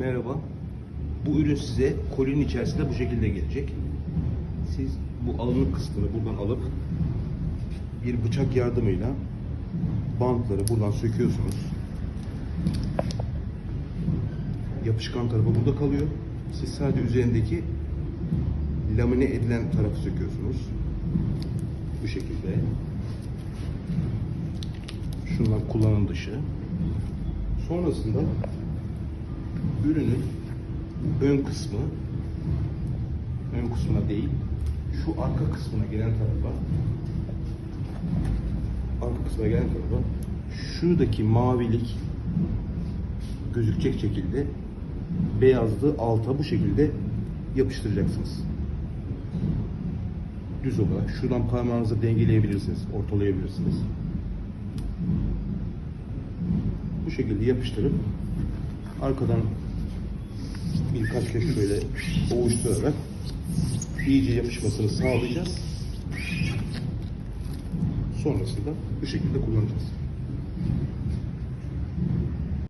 Merhaba. Bu ürün size kolinin içerisinde bu şekilde gelecek. Siz bu alınık kısmını buradan alıp bir bıçak yardımıyla bantları buradan söküyorsunuz. Yapışkan tarafı burada kalıyor. Siz sadece üzerindeki lamine edilen tarafı söküyorsunuz. Bu şekilde. Şunlar kullanım dışı. Sonrasında ürünün ön kısmı ön kısmına değil şu arka kısmına gelen tarafa arka kısmına gelen tarafa şuradaki mavilik gözükecek şekilde beyazlığı alta bu şekilde yapıştıracaksınız. Düz olarak şuradan parmağınızı dengeleyebilirsiniz, ortalayabilirsiniz. Bu şekilde yapıştırıp arkadan birkaç kez şöyle ovuşturarak iyice yapışmasını sağlayacağız. Sonrasında bu şekilde kullanacağız.